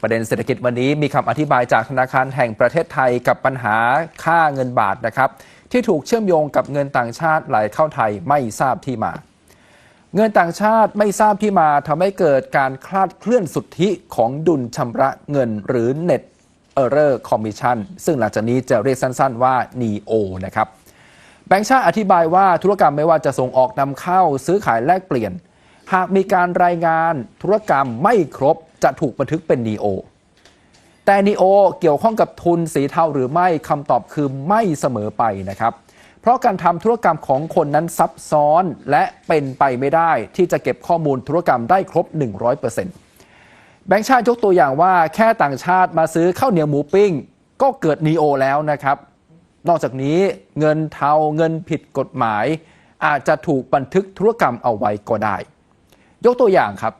ประเด็นเศรษฐกิจวันนี้มีคำอธิบายจากธนาคารแห่งประเทศไทยกับปัญหาค่าเงินบาทนะครับ ที่ถูกเชื่อมโยงกับเงินต่างชาติไหลเข้าไทยไม่ทราบที่มา เงินต่างชาติไม่ทราบที่มาทำให้เกิดการคลาดเคลื่อนสุทธิของดุลชำระเงินหรือ Net Error Commission ซึ่งหลังจากนี้จะเรียกสั้น ๆ ว่า NEO นะครับแบงก์ชาติอธิบายว่าธุรกรรมไม่ว่าจะส่งออกนำเข้าซื้อขายแลกเปลี่ยน หากมีการรายงานธุรกรรมไม่ครบ จะถูกบันทึกเป็น NEO แต่ NEO เกี่ยวข้องกับทุนสีเทาหรือไม่คำตอบคือไม่เสมอไปนะครับ เพราะการทำธุรกรรมของคนนั้นซับซ้อนและเป็นไปไม่ได้ที่จะเก็บข้อมูลธุรกรรมได้ครบ 100%แบงก์ชาติยกตัวอย่างว่าแค่ต่างชาติมาซื้อข้าวเหนียวหมูปิ้ง ก็เกิด NEO แล้วนะครับ นอกจากนี้เงินเทาเงินผิดกฎหมาย อาจจะถูกบันทึกธุรกรรมเอาไว้ก็ได้ ยกตัวอย่างครับ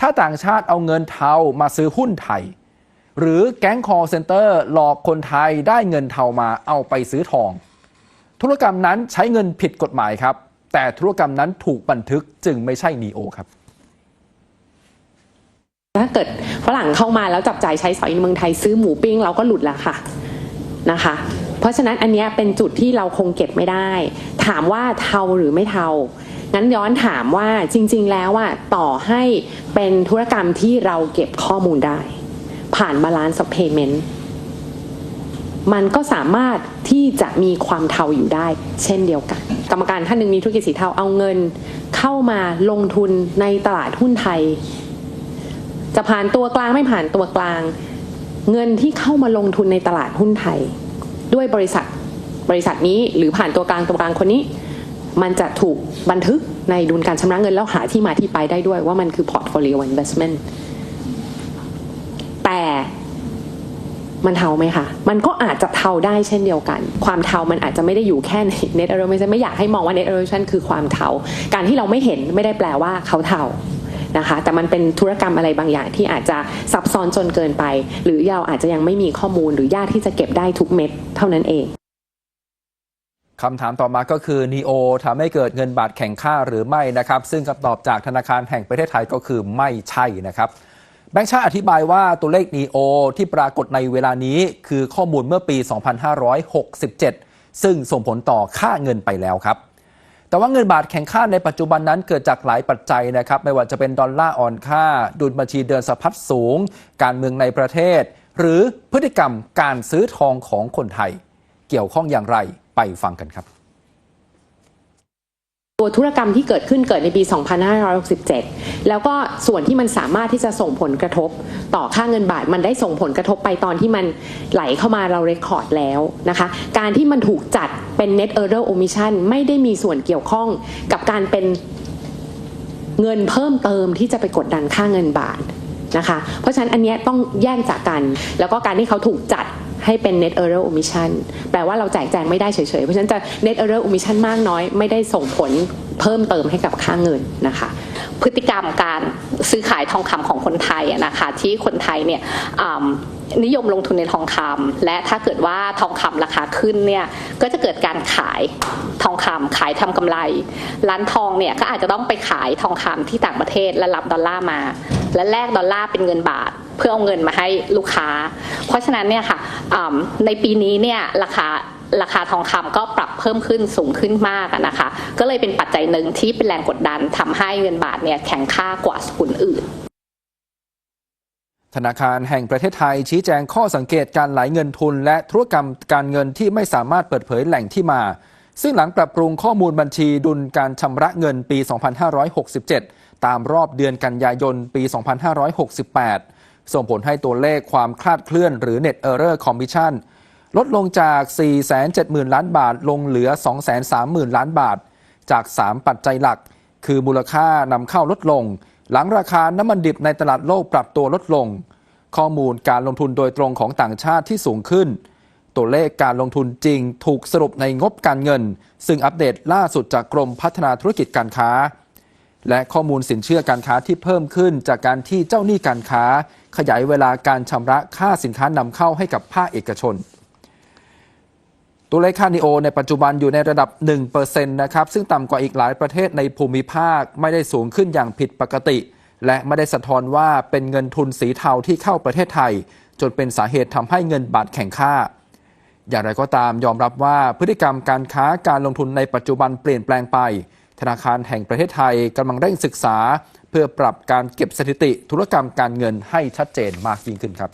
ถ้าต่างชาติเอาเงินเทามาซื้อหุ้นไทย หรือแก๊ง call center หลอกคนไทยได้เงินเทามาเอาไปซื้อทอง ธุรกรรมนั้นใช้เงินผิดกฎหมายครับ แต่ธุรกรรมนั้นถูกบันทึกจึงไม่ใช่นีโอครับถ้าเกิดฝรั่งเข้ามาแล้วจับจ่ายใช้สอยในเมืองไทยซื้อหมูปิ้งเราก็หลุดแล้วค่ะนะคะ เพราะฉะนั้นอันนี้เป็นจุดที่เราคงเก็บไม่ได้ ถามว่าเทาหรือไม่เทา งั้นย้อนถามว่าจริง ๆ แล้วอะต่อให้เป็นธุรกรรมที่เราเก็บข้อมูลได้ ผ่าน balance of payment มันก็สามารถที่จะมีความเทาอยู่ได้ เช่นเดียวกัน กรรมการท่านหนึ่งมีธุรกิจสีเทาเอาเงิน เข้ามาลงทุนในตลาดหุ้นไทย จะผ่านตัวกลางไม่ผ่านตัวกลาง เงินที่เข้ามาลงทุนในตลาดหุ้นไทย ด้วยบริษัทบริษัทนี้หรือผ่านตัวกลางตัวกลางคนนี้ มันจะถูกบันทึกในดุลการชำระเงินแล้วหาที่มาที่ไปได้ด้วยว่ามันคือ portfolio investment แต่มันเทาไหมคะ มันก็อาจจะเทาได้เช่นเดียวกัน ความเทามันอาจจะไม่ได้อยู่แค่ใน net erosion ไม่อยากให้มองว่า net erosion คือความเทา การที่เราไม่เห็นไม่ได้แปลว่าเขาเทานะคะ แต่มันเป็นธุรกรรมอะไรบางอย่างที่อาจจะซับซ้อนจนเกินไป หรือเราอาจจะยังไม่มีข้อมูลหรือยากที่จะเก็บได้ทุกเม็ดเท่านั้นเอง คำถามต่อมาก็คือ NEO ทำให้เกิดเงินบาทแข่งค่าหรือไม่นะครับ ซึ่งคำตอบจากธนาคารแห่งประเทศไทยก็คือไม่ใช่นะครับแบงค์ชาติอธิบายว่าตัวเลข NEO ที่ปรากฏในเวลานี้คือข้อมูลเมื่อปี 2567 ซึ่งส่งผลต่อค่าเงินไปแล้วครับ แต่ว่าเงินบาทแข่งค่าในปัจจุบันนั้นเกิดจากหลายปัจจัยนะครับ ไม่ว่าจะเป็นดอลลาร์อ่อนค่า ดุลบัญชีเดินสะพัดสูง การเมืองในประเทศ หรือพฤติกรรมการซื้อทองของคนไทย เกี่ยวข้องอย่างไร ไปฟังกันครับตัวธุรกรรมที่เกิดขึ้นเกิดในปี 2567 แล้วก็ส่วนที่มันสามารถที่จะส่งผลกระทบ ต่อค่าเงินบาทมันได้ส่งผลกระทบไปตอนที่มันไหลเข้ามาเราเรคคอร์ดแล้วนะคะ การที่มันถูกจัดเป็น net error omission ไม่ได้มีส่วนเกี่ยวข้องกับการเป็นเงินเพิ่มเติมที่จะไปกดดันค่าเงินบาทนะคะ เพราะฉะนั้นอันนี้ต้องแยกจากกัน แล้วก็การที่เขาถูกจัด ให้เป็น net error omission แปลว่าเราแจกแจงไม่ได้เฉยๆ เพราะฉะนั้นจะ net error omission มากน้อยไม่ได้ส่งผลเพิ่มเติมให้กับค่าเงินนะคะ พฤติกรรมการซื้อขายทองคำของคนไทยนะคะที่คนไทยเนี่ยนิยมลงทุนในทองคำและถ้าเกิดว่าทองคำราคาขึ้นเนี่ยก็จะเกิดการขายทองคำขายทำกำไร ร้านทองเนี่ยก็อาจจะต้องไปขายทองคำที่ต่างประเทศและรับดอลลาร์มา และแลกดอลลาร์เป็นเงินบาท เพื่อเอาเงินมาให้ลูกค้า เพราะฉะนั้นเนี่ยค่ะ ในปีนี้เนี่ยราคาราคาทองคำก็ปรับเพิ่มขึ้นสูงขึ้นมากนะคะ ก็เลยเป็นปัจจัยหนึ่งที่เป็นแรงกดดันทำให้เงินบาทเนี่ยแข็งค่ากว่าสกุลอื่น ธนาคารแห่งประเทศไทยชี้แจงข้อสังเกตการไหลเงินทุน และธุรกรรมการเงินที่ไม่สามารถเปิดเผยแหล่งที่มา ซึ่งหลังปรับปรุงข้อมูลบัญชีดุลการชำระเงินปี 2567 ตามรอบเดือนกันยายนปี 2568 ส่งผลให้ตัวเลขความคลาดเคลื่อนหรือ Net Error Commission ลดลงจาก 470,000 ล้านบาท ลงเหลือ 230,000 ล้านบาท จาก 3 ปัจจัยหลัก คือมูลค่านำเข้าลดลง หลังราคาน้ำมันดิบในตลาดโลกปรับตัวลดลง ข้อมูลการลงทุนโดยตรงของต่างชาติที่สูงขึ้น ตัวเลขการลงทุนจริงถูกสรุปในงบการเงิน ซึ่งอัปเดตล่าสุดจากกรมพัฒนาธุรกิจการค้า และข้อมูลสินเชื่อการค้าที่เพิ่มขึ้นจากการที่เจ้าหนี้การค้า ขยายเวลาการชำระค่าสินค้านำเข้าให้กับภาคเอกชน ตัวเลขค่านิโอในปัจจุบันอยู่ในระดับ 1%นะครับ ซึ่งต่ำกว่าอีกหลายประเทศในภูมิภาคไม่ได้สูงขึ้นอย่างผิดปกติ และไม่ได้สะท้อนว่าเป็นเงินทุนสีเทาที่เข้าประเทศไทย จนเป็นสาเหตุทำให้เงินบาทแข็งค่า อย่างไรก็ตามยอมรับว่าพฤติกรรมการค้าการลงทุนในปัจจุบันเปลี่ยนแปลงไป ธนาคารแห่งประเทศไทยกำลังเร่งศึกษา เพื่อปรับการเก็บสถิติธุรกรรมการเงินให้ชัดเจนมากยิ่งขึ้นครับ